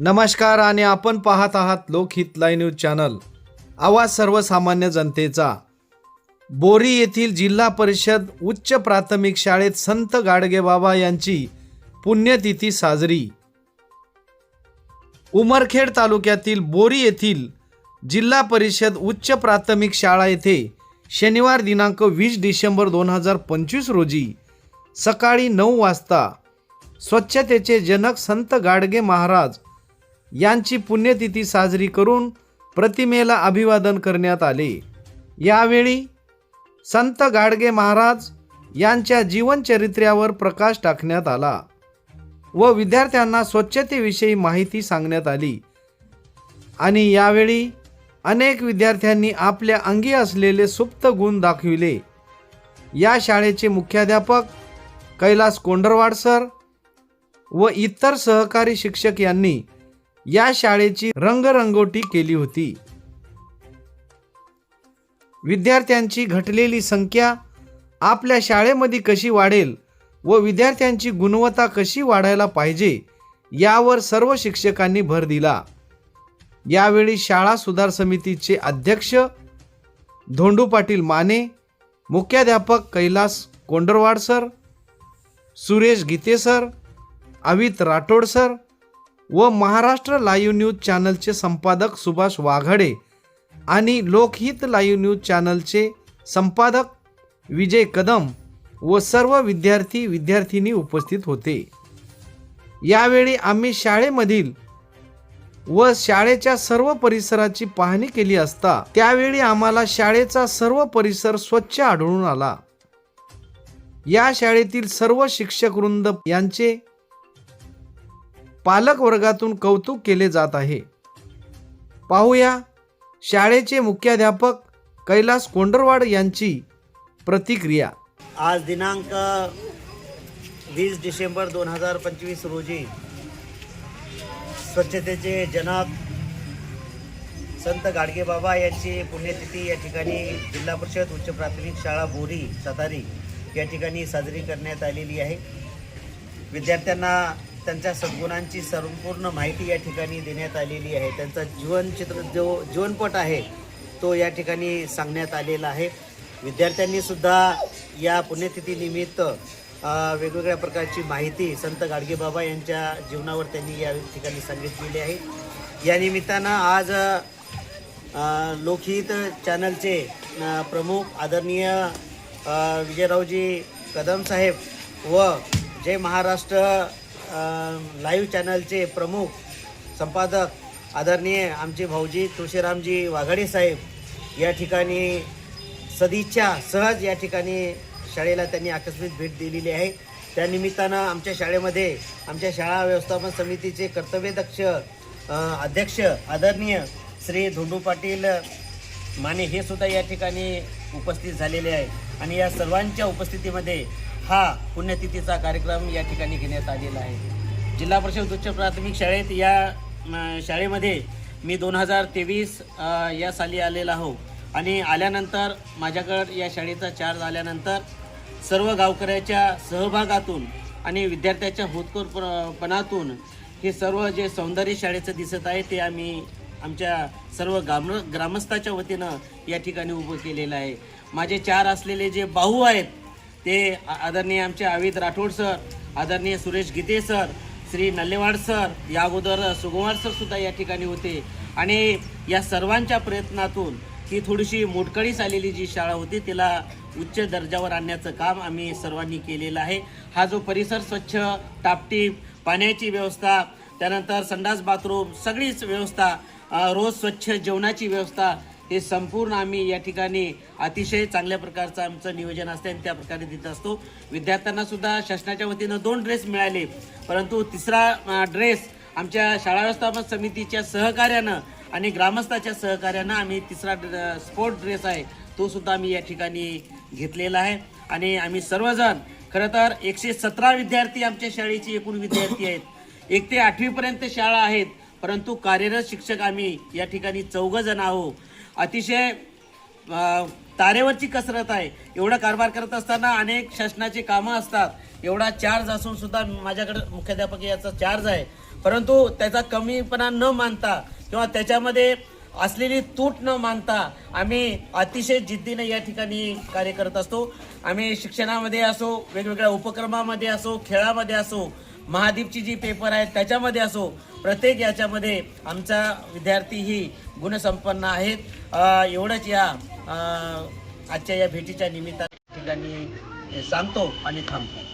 नमस्कार आणि आपण पाहत आहात लोकहित लाईव्ह न्यूज चॅनल. आवाज सर्वसामान्य जनतेचा. बोरी येथील जिल्हा परिषद उच्च प्राथमिक शाळेत संत गाडगेबाबा यांची पुण्यतिथी साजरी. उमरखेड तालुक्यातील बोरी येथील जिल्हा परिषद उच्च प्राथमिक शाळा येथे शनिवार दिनांक वीस डिसेंबर दोन हजार पंचवीस रोजी सकाळी नऊ वाजता स्वच्छतेचे जनक संत गाडगे महाराज यांची पुण्यतिथी साजरी करून प्रतिमेला अभिवादन करण्यात आले. यावेळी संत गाडगे महाराज यांच्या जीवनचरित्र्यावर प्रकाश टाकण्यात आला व विद्यार्थ्यांना स्वच्छतेविषयी माहिती सांगण्यात आली. आणि यावेळी अनेक विद्यार्थ्यांनी आपल्या अंगी असलेले सुप्त गुण दाखविले. या शाळेचे मुख्याध्यापक कैलास कोंडरवाड सर व इतर सहकारी शिक्षक यांनी या शाळेची रंगरंगोटी केली होती. विद्यार्थ्यांची घटलेली संख्या आपल्या शाळेमध्ये कशी वाढेल व विद्यार्थ्यांची गुणवत्ता कशी वाढायला पाहिजे यावर सर्व शिक्षकांनी भर दिला. यावेळी शाळा सुधार समितीचे अध्यक्ष धोंडू पाटील माने मुख्याध्यापक Kailas Kondarwad sir Suresh Gite sir Avit Rathod sir व महाराष्ट्र लाईव्ह न्यूज चॅनलचे संपादक सुभाष वाघाडे आणि लोकहित लाईव्ह न्यूज चॅनलचे संपादक विजय कदम व सर्व विद्यार्थी विद्यार्थिनी उपस्थित होते. यावेळी आम्ही शाळेमधील व शाळेच्या सर्व परिसराची पाहणी केली असता त्यावेळी आम्हाला शाळेचा सर्व परिसर स्वच्छ आढळून आला. या शाळेतील सर्व शिक्षक वृंद यांचे पालक वर्गातून कौतुक केले जात आहे. पाहूया शाळेचे मुख्याध्यापक कैलास कोंडरवाड यांची प्रतिक्रिया. आज दिनांक वीस डिसेंबर दोन हजार पंचवीस रोजी स्वच्छतेचे जनक संत गाडगेबाबा यांची पुण्यतिथी या ठिकाणी जिल्हा परिषद उच्च प्राथमिक शाळा बोरी सातारी या ठिकाणी साजरी करण्यात आलेली आहे. विद्यार्थ्यांना त्यांच्या सद्गुणांची संपूर्ण माहिती या ठिकाणी देण्यात आलेली आहे. त्यांचा जीवनचित्र जो जीवनपट आहे तो या ठिकाणी सांगण्यात आलेला आहे. विद्यार्थ्यांनी सुद्धा या पुण्यतिथीनिमित्त वेगवेगळ्या प्रकारची माहिती संत गाडगेबाबा यांच्या जीवनावर त्यांनी या ठिकाणी सांगितलेली आहे. या निमित्तानं आज लोकहित चॅनलचे प्रमुख आदरणीय विजयरावजी कदम साहेब व जय महाराष्ट्र लाईव्ह चॅनलचे प्रमुख संपादक आदरणीय आमचे भाऊजी तुळशीरामजी वाघाडे साहेब या ठिकाणी सदिच्छा सहज या ठिकाणी शाळेला त्यांनी आकस्मिक भेट दिलेली आहे. त्यानिमित्तानं आमच्या शाळेमध्ये आमच्या शाळा व्यवस्थापन समितीचे कर्तव्यदक्ष अध्यक्ष आदरणीय श्री धोंडू पाटील माने हे सुद्धा या ठिकाणी उपस्थित झालेले आहे. आणि या सर्वांच्या उपस्थितीमध्ये हा. पुण्यतिथीचा कार्यक्रम या ठिकाणी घेण्यात आलेला आहे. जिल्हा परिषद उच्च प्राथमिक शाळेत या शाळेमध्ये मी दोन हजार तेवीस या साली आलेला आहो आणि आल्यानंतर माझ्याकडं या शाळेचा चार्ज आल्यानंतर सर्व गावकऱ्याच्या सहभागातून आणि विद्यार्थ्याच्या होतकोरपणातून हे सर्व जे सौंदर्य शाळेचं दिसत आहे ते आम्ही आमच्या सर्व ग्राम ग्रामस्थाच्या वतीनं या ठिकाणी उभं केलेलं आहे. माझे चार असलेले जे बाहू आहेत ते आदरणीय आमचे अवित राठोड सर आदरणीय सुरेश गीते सर श्री नल्लेवाड सर या अगोदर सुगवाड सर सुद्धा या ठिकाणी होते. आणि या सर्वांच्या प्रयत्नातून ही थोडीशी मोडकळीस आलेली जी शाळा होती तिला उच्च दर्जावर आणण्याचं काम आम्ही सर्वांनी केलेलं आहे. हा जो परिसर स्वच्छ टापटीप पाण्याची व्यवस्था त्यानंतर संडास बाथरूम सगळीच व्यवस्था रोज स्वच्छ जेवणाची व्यवस्था हे संपूर्ण आम्ही या ठिकाणी अतिशय चांगल्या प्रकारचं आमचं नियोजन असते आणि त्या प्रकारे देत असतो. विद्यार्थ्यांना सुद्धा शासनाच्या वतीनं दोन ड्रेस मिळाले. परंतु तिसरा ड्रेस आमच्या शाळा व्यवस्थापन समितीच्या सहकार्यानं आणि ग्रामस्थाच्या सहकार्यानं आम्ही तिसरा स्पोर्ट ड्रेस आहे तो सुद्धा आम्ही या ठिकाणी घेतलेला आहे. आणि आम्ही सर्वजण खरं तर एकशे सतरा विद्यार्थी आमच्या शाळेचे एकूण विद्यार्थी आहेत. एक ते आठवीपर्यंत शाळा आहेत परंतु कार्यरत शिक्षक आम्ही या ठिकाणी चौघ जण आहोत. अतिशय तारेवरची कसरत आहे. एवढा कारभार करत असताना अनेक शासनाची कामं असतात. एवढा चार्ज असून सुद्धा माझ्याकडे मुख्याध्यापक याचा चार्ज आहे. परंतु त्याचा कमीपणा न मानता किंवा त्याच्यामध्ये असलेली तूट न मानता आम्ही अतिशय जिद्दीने या ठिकाणी कार्य करत असतो. आम्ही शिक्षणामध्ये असो वेगवेगळ्या उपक्रमामध्ये असो खेळामध्ये असो महादीपची जी पेपर आहेत त्याच्यामध्ये असो प्रत्येक याच्यामध्ये आमचा विद्यार्थी ही गुणसंपन्न आहेत. एवढंच या आजच्या या भेटीच्या निमित्ताने ठिकाणी सांगतो आणि थांबतो.